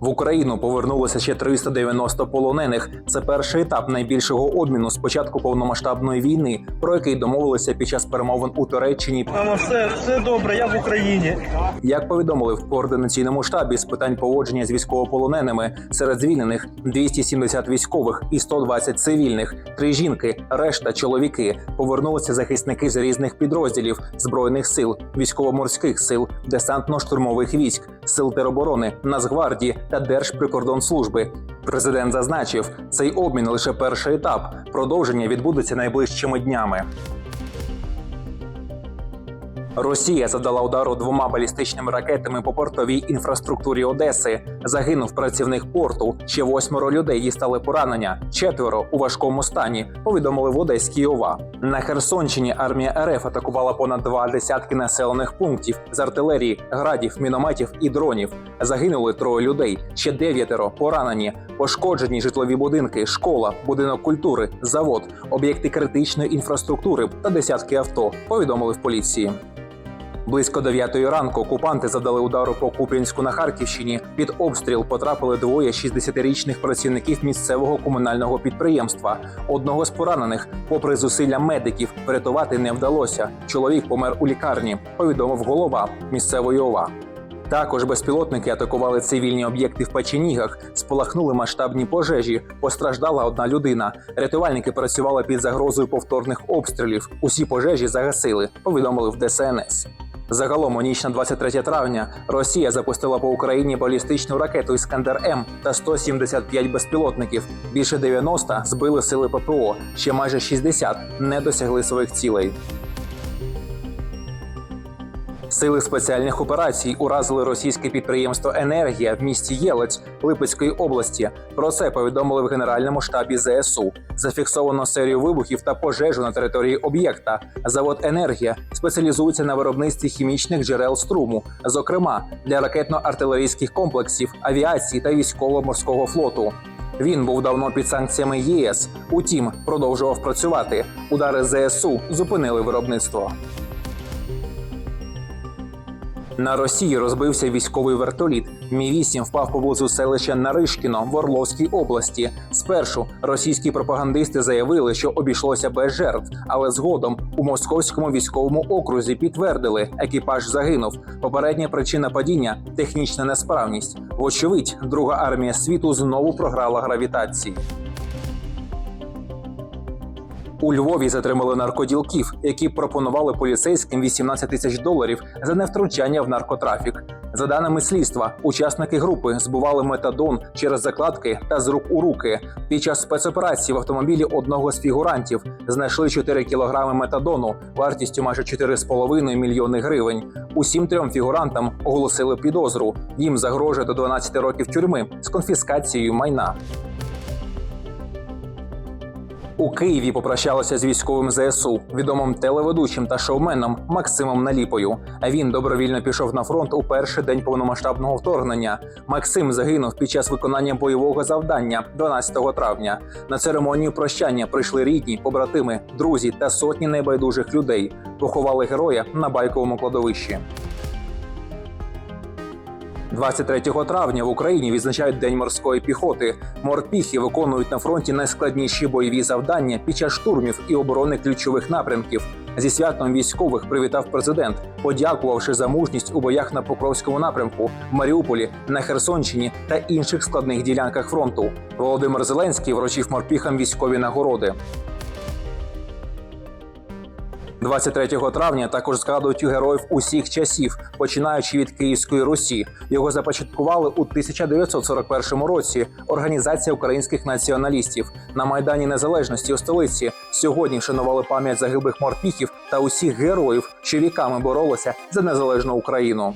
В Україну повернулося ще 390 полонених. Це перший етап найбільшого обміну з початку повномасштабної війни, про який домовилися під час перемовин у Туреччині. Мамо, все, все добре, я в Україні. Як повідомили в координаційному штабі з питань поводження з військовополоненими, серед звільнених 270 військових і 120 цивільних, три жінки, решта чоловіки. Повернулися захисники з різних підрозділів збройних сил, військово-морських сил, десантно-штурмових військ, сил тероборони, Нацгвардії та Держприкордонслужби. Президент зазначив, цей обмін лише перший етап. Продовження відбудеться найближчими днями. Росія завдала удару двома балістичними ракетами по портовій інфраструктурі Одеси. Загинув працівник порту. Ще восьмеро людей дістали поранення. Четверо у важкому стані. Повідомили в Одеській ОВА. На Херсонщині армія РФ атакувала понад два десятки населених пунктів з артилерії, градів, мінометів і дронів. Загинули троє людей. Ще дев'ятеро поранені. Пошкоджені житлові будинки, школа, будинок культури, завод, об'єкти критичної інфраструктури та десятки авто. Повідомили в поліції. Близько 9 ранку окупанти завдали удару по Куп'янську на Харківщині. Під обстріл потрапили двоє 60-річних працівників місцевого комунального підприємства. Одного з поранених, попри зусилля медиків, врятувати не вдалося. Чоловік помер у лікарні. Повідомив голова місцевої ОВА. Також безпілотники атакували цивільні об'єкти в Печенігах, спалахнули масштабні пожежі. Постраждала одна людина. Рятувальники працювали під загрозою повторних обстрілів. Усі пожежі загасили. Повідомили в ДСНС. Загалом у ніч на 23 травня Росія запустила по Україні балістичну ракету Іскандер М та 175 безпілотників. Більше 90 збили сили ППО. Ще майже 60 не досягли своїх цілей. Сили спеціальних операцій уразили російське підприємство Енергія в місті Єлець Липецької області. Про це повідомили в Генеральному штабі ЗСУ. Зафіксовано серію вибухів та пожежу на території об'єкта. Завод Енергія спеціалізується на виробництві хімічних джерел струму, зокрема для ракетно-артилерійських комплексів, авіації та військово-морського флоту. Він був давно під санкціями ЄС. Утім, продовжував працювати. Удари ЗСУ зупинили виробництво. На Росії розбився військовий вертоліт. Мі 8 впав поблизу селища Наришкіно в Орловській області. Спершу російські пропагандисти заявили, що обійшлося без жертв, але згодом у московському військовому окрузі підтвердили, екіпаж загинув. Попередня причина падіння технічна несправність. Вочевидь, друга армія світу знову програла гравітації. У Львові затримали наркоділків, які пропонували поліцейським 18 тисяч доларів за невтручання в наркотрафік. За даними слідства, учасники групи збували метадон через закладки та з рук у руки. Під час спецоперації в автомобілі одного з фігурантів знайшли 4 кілограми метадону вартістю майже 4,5 мільйони гривень. Усім трьом фігурантам оголосили підозру. Їм загрожує до 12 років тюрми з конфіскацією майна. У Києві попрощалися з військовим ЗСУ, відомим телеведучим та шоуменом Максимом Наліпою. А він добровільно пішов на фронт у перший день повномасштабного вторгнення. Максим загинув під час виконання бойового завдання 12 травня. На церемонію прощання прийшли рідні, побратими, друзі та сотні небайдужих людей. Поховали героя на байковому кладовищі. 23 травня в Україні відзначають День морської піхоти. Морпіхи виконують на фронті найскладніші бойові завдання під час штурмів і оборони ключових напрямків. Зі святом військових привітав президент, подякувавши за мужність у боях на Покровському напрямку, в Маріуполі, на Херсонщині та інших складних ділянках фронту. Володимир Зеленський вручив морпіхам військові нагороди. 23 травня також згадують героїв усіх часів, починаючи від Київської Русі. Його започаткували у 1941 році. Організація українських націоналістів на майдані Незалежності у столиці. Сьогодні вшанували пам'ять загиблих морпіхів та усіх героїв, що віками боролися за незалежну Україну.